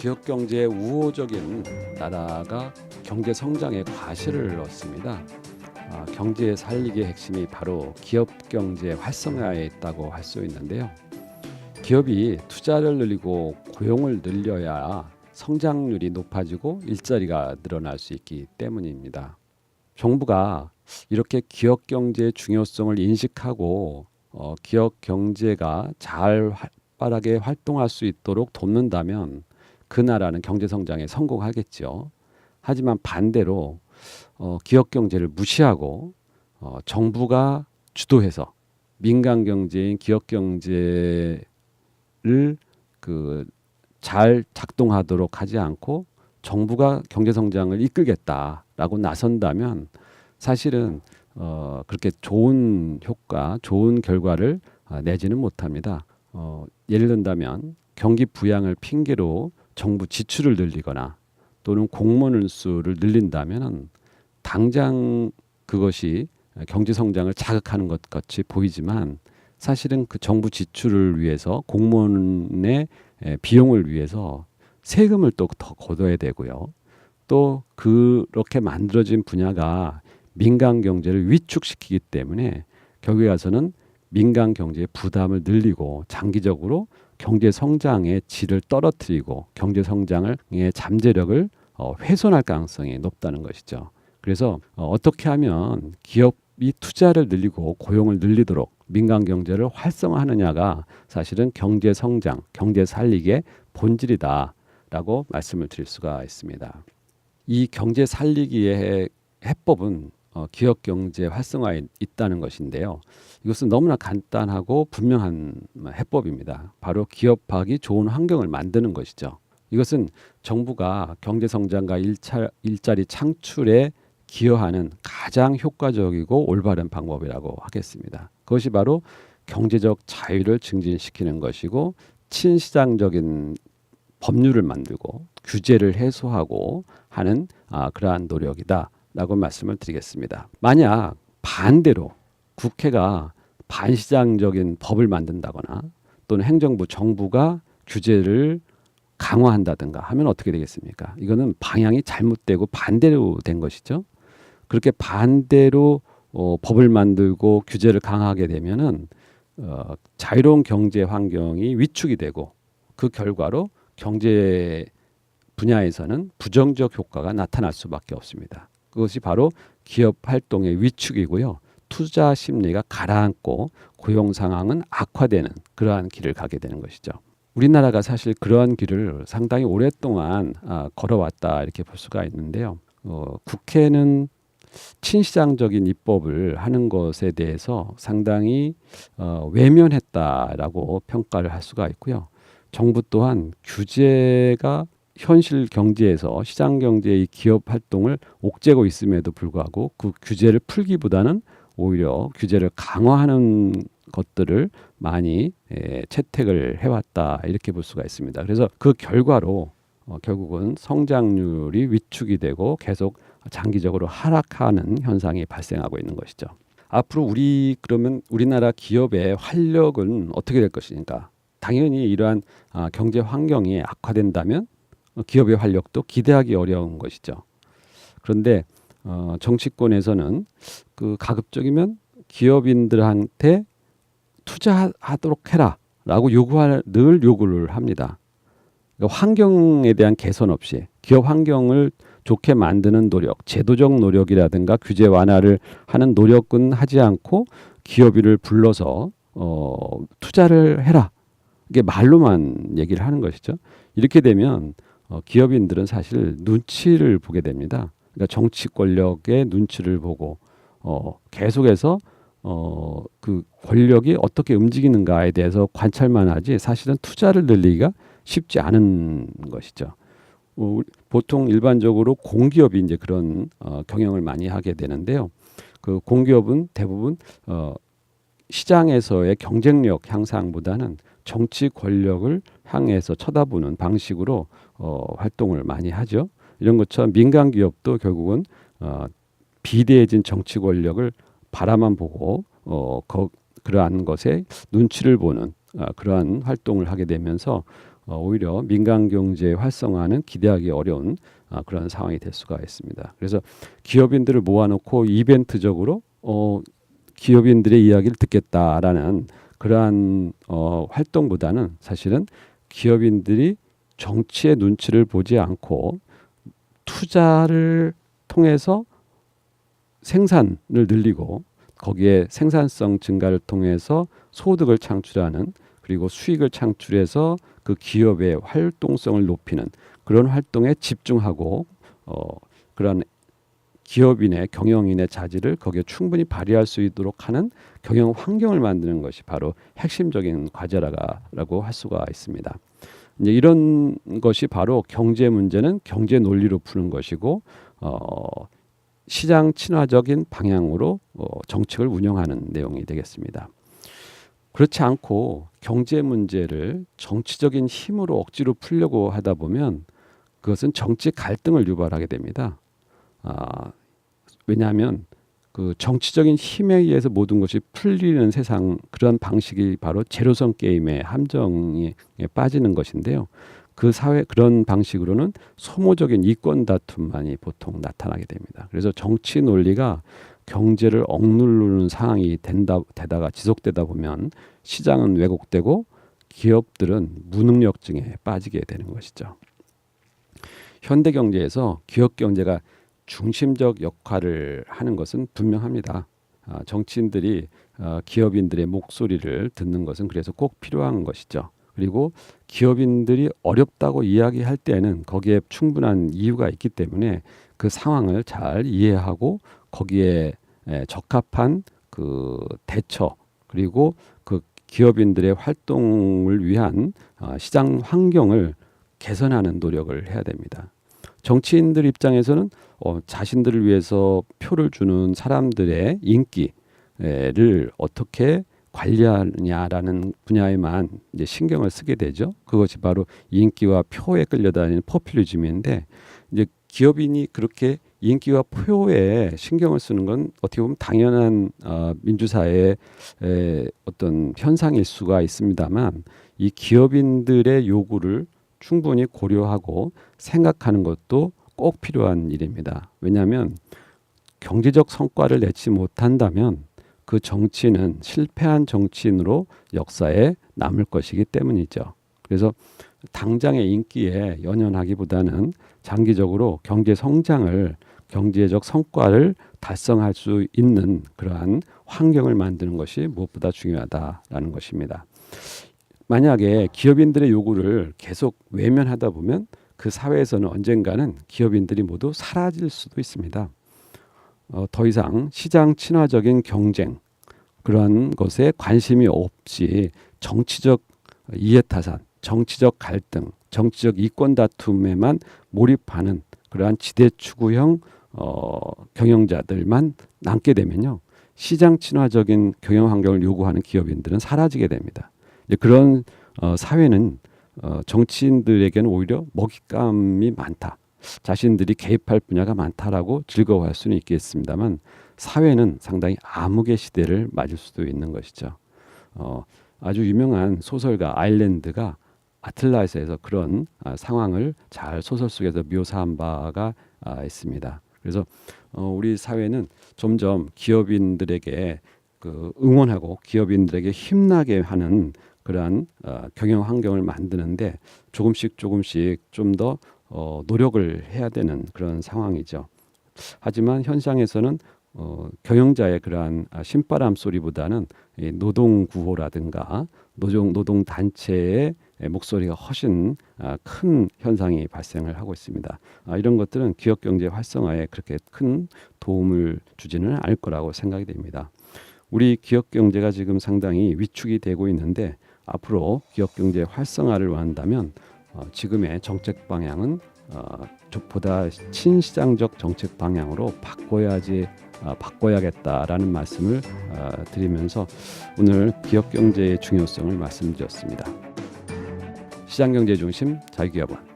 기업 경제의 우호적인 나라가 경제 성장의 과실을 얻습니다. 아, 경제 살리기의 핵심이 바로 기업 경제 활성화에 있다고 할 수 있는데요. 기업이 투자를 늘리고 고용을 늘려야 성장률이 높아지고 일자리가 늘어날 수 있기 때문입니다. 정부가 이렇게 기업 경제의 중요성을 인식하고 어, 기업 경제가 잘 활발하게 활동할 수 있도록 돕는다면 그 나라는 경제 성장에 성공하겠죠. 하지만 반대로 어, 기업 경제를 무시하고 어, 정부가 주도해서 민간 경제인 기업 경제를 그 잘 작동하도록 하지 않고 정부가 경제 성장을 이끌겠다라고 나선다면 사실은 어, 그렇게 좋은 효과, 좋은 결과를 아, 내지는 못합니다. 어, 예를 든다면 경기 부양을 핑계로 정부 지출을 늘리거나 또는 공무원 수를 늘린다면 당장 그것이 경제 성장을 자극하는 것 같이 보이지만 사실은 그 정부 지출을 위해서 공무원의 에, 비용을 위해서 세금을 또 더 걷어야 되고요. 또 그렇게 만들어진 분야가 민간 경제를 위축시키기 때문에 결국에 가서는 민간 경제의 부담을 늘리고 장기적으로 경제 성장의 질을 떨어뜨리고 경제 성장을 의 잠재력을 어, 훼손할 가능성이 높다는 것이죠. 그래서 어, 어떻게 하면 기업이 투자를 늘리고 고용을 늘리도록 민간 경제를 활성화하느냐가 사실은 경제 성장, 경제 살리기의 본질이다라고 말씀을 드릴 수가 있습니다. 이 경제 살리기의 해법은 어, 기업 경제 활성화에 있다는 것인데요. 이것은 너무나 간단하고 분명한 해법입니다. 바로 기업하기 좋은 환경을 만드는 것이죠. 이것은 정부가 경제 성장과 일차, 일자리 창출에 기여하는 가장 효과적이고 올바른 방법이라고 하겠습니다. 그것이 바로 경제적 자유를 증진시키는 것이고 친시장적인 법률을 만들고 규제를 해소하고 하는 아, 그러한 노력이다 라고 말씀을 드리겠습니다. 만약 반대로 국회가 반시장적인 법을 만든다거나 또는 행정부 정부가 규제를 강화한다든가 하면 어떻게 되겠습니까? 이거는 방향이 잘못되고 반대로 된 것이죠. 그렇게 반대로 어, 법을 만들고 규제를 강하게 되면은 어, 자유로운 경제 환경이 위축이 되고 그 결과로 경제 분야에서는 부정적 효과가 나타날 수밖에 없습니다. 그것이 바로 기업 활동의 위축이고요. 투자 심리가 가라앉고 고용 상황은 악화되는 그러한 길을 가게 되는 것이죠. 우리나라가 사실 그러한 길을 상당히 오랫동안 아, 걸어왔다 이렇게 볼 수가 있는데요. 어, 국회는 친시장적인 입법을 하는 것에 대해서 상당히 어, 외면했다라고 평가를 할 수가 있고요. 정부 또한 규제가 현실 경제에서 시장 경제의 기업 활동을 옥죄고 있음에도 불구하고 그 규제를 풀기보다는 오히려 규제를 강화하는 것들을 많이 에, 채택을 해왔다 이렇게 볼 수가 있습니다. 그래서 그 결과로 어, 결국은 성장률이 위축이 되고 계속 장기적으로 하락하는 현상이 발생하고 있는 것이죠. 앞으로 우리 그러면 우리나라 기업의 활력은 어떻게 될 것인가? 당연히 이러한 아, 경제 환경이 악화된다면 어, 기업의 활력도 기대하기 어려운 것이죠. 그런데 어, 정치권에서는 그 가급적이면 기업인들한테 투자하도록 해라라고 요구할 늘 요구를 합니다. 그러니까 환경에 대한 개선 없이 기업 환경을 좋게 만드는 노력, 제도적 노력이라든가 규제 완화를 하는 노력은 하지 않고 기업인을 불러서 어, 투자를 해라. 이게 말로만 얘기를 하는 것이죠. 이렇게 되면 어, 기업인들은 사실 눈치를 보게 됩니다. 그러니까 정치 권력의 눈치를 보고 어, 계속해서 어, 그 권력이 어떻게 움직이는가에 대해서 관찰만 하지 사실은 투자를 늘리기가 쉽지 않은 것이죠. 어, 보통 일반적으로 공기업이 이제 그런 어, 경영을 많이 하게 되는데요. 그 공기업은 대부분 어, 시장에서의 경쟁력 향상보다는 정치 권력을 향해서 쳐다보는 방식으로 어, 활동을 많이 하죠. 이런 것처럼 민간 기업도 결국은 어, 비대해진 정치 권력을 바라만 보고 어, 거, 그러한 것에 눈치를 보는 어, 그러한 활동을 하게 되면서 어, 오히려 민간 경제 활성화는 기대하기 어려운 아, 그런 상황이 될 수가 있습니다. 그래서 기업인들을 모아놓고 이벤트적으로 어, 기업인들의 이야기를 듣겠다라는 그러한 어, 활동보다는 사실은 기업인들이 정치의 눈치를 보지 않고 투자를 통해서 생산을 늘리고 거기에 생산성 증가를 통해서 소득을 창출하는 그리고 수익을 창출해서 그 기업의 활동성을 높이는 그런 활동에 집중하고 어, 그런 기업인의 경영인의 자질을 거기에 충분히 발휘할 수 있도록 하는 경영 환경을 만드는 것이 바로 핵심적인 과제라고 할 수가 있습니다. 이제 이런 것이 바로 경제 문제는 경제 논리로 푸는 것이고 어, 시장 친화적인 방향으로 어, 정책을 운영하는 내용이 되겠습니다. 그렇지 않고 경제 문제를 정치적인 힘으로 억지로 풀려고 하다 보면 그것은 정치 갈등을 유발하게 됩니다. 아, 왜냐하면 그 정치적인 힘에 의해서 모든 것이 풀리는 세상 그런 방식이 바로 제로섬 게임의 함정에 빠지는 것인데요. 그 사회 그런 방식으로는 소모적인 이권 다툼만이 보통 나타나게 됩니다. 그래서 정치 논리가 경제를 억누르는 상황이 된다 되다가 지속되다 보면 시장은 왜곡되고 기업들은 무능력증에 빠지게 되는 것이죠. 현대 경제에서 기업 경제가 중심적 역할을 하는 것은 분명합니다. 아, 정치인들이 어, 기업인들의 목소리를 듣는 것은 그래서 꼭 필요한 것이죠. 그리고 기업인들이 어렵다고 이야기할 때는 거기에 충분한 이유가 있기 때문에 그 상황을 잘 이해하고 거기에 에, 적합한 그 대처 그리고 그 기업인들의 활동을 위한 어, 시장 환경을 개선하는 노력을 해야 됩니다. 정치인들 입장에서는 어, 자신들을 위해서 표를 주는 사람들의 인기를 어떻게 관리하냐라는 분야에만 이제 신경을 쓰게 되죠. 그것이 바로 인기와 표에 끌려다니는 포퓰리즘인데 이제 기업인이 그렇게 인기와 표에 신경을 쓰는 건 어떻게 보면 당연한 어, 민주사회의 에, 어떤 현상일 수가 있습니다만 이 기업인들의 요구를 충분히 고려하고 생각하는 것도 꼭 필요한 일입니다. 왜냐하면 경제적 성과를 내지 못한다면 그 정치인은 실패한 정치인으로 역사에 남을 것이기 때문이죠. 그래서 당장의 인기에 연연하기보다는 장기적으로 경제 성장을 경제적 성과를 달성할 수 있는 그러한 환경을 만드는 것이 무엇보다 중요하다라는 것입니다. 만약에 기업인들의 요구를 계속 외면하다 보면 그 사회에서는 언젠가는 기업인들이 모두 사라질 수도 있습니다. 어, 더 이상 시장 친화적인 경쟁 그러한 것에 관심이 없이 정치적 이해타산, 정치적 갈등, 정치적 이권 다툼에만 몰입하는 그러한 지대 추구형 어, 경영자들만 남게 되면요 시장 친화적인 경영 환경을 요구하는 기업인들은 사라지게 됩니다. 그런 어, 사회는 어, 정치인들에게는 오히려 먹잇감이 많다. 자신들이 개입할 분야가 많다라고 즐거워할 수는 있겠습니다만 사회는 상당히 암흑의 시대를 맞을 수도 있는 것이죠. 어, 아주 유명한 소설가 아일랜드가 아틀라스에서 그런 아, 상황을 잘 소설 속에서 묘사한 바가 아, 있습니다. 그래서 어, 우리 사회는 점점 기업인들에게 그 응원하고 기업인들에게 힘나게 하는 그러한 어, 경영 환경을 만드는데 조금씩 조금씩 좀 더 어, 노력을 해야 되는 그런 상황이죠. 하지만 현상에서는 어, 경영자의 그러한 아, 신바람 소리보다는 이 노동 구호라든가 노동 노동 단체의 목소리가 훨씬 아, 큰 현상이 발생을 하고 있습니다. 아, 이런 것들은 기업 경제 활성화에 그렇게 큰 도움을 주지는 않을 거라고 생각이 됩니다. 우리 기업 경제가 지금 상당히 위축이 되고 있는데 앞으로 기업 경제 활성화를 원한다면 어, 지금의 정책 방향은 어, 보다 친시장적 정책 방향으로 바꿔야지 어, 바꿔야겠다라는 말씀을 어, 드리면서 오늘 기업 경제의 중요성을 말씀드렸습니다. 시장 경제 중심 자기기업원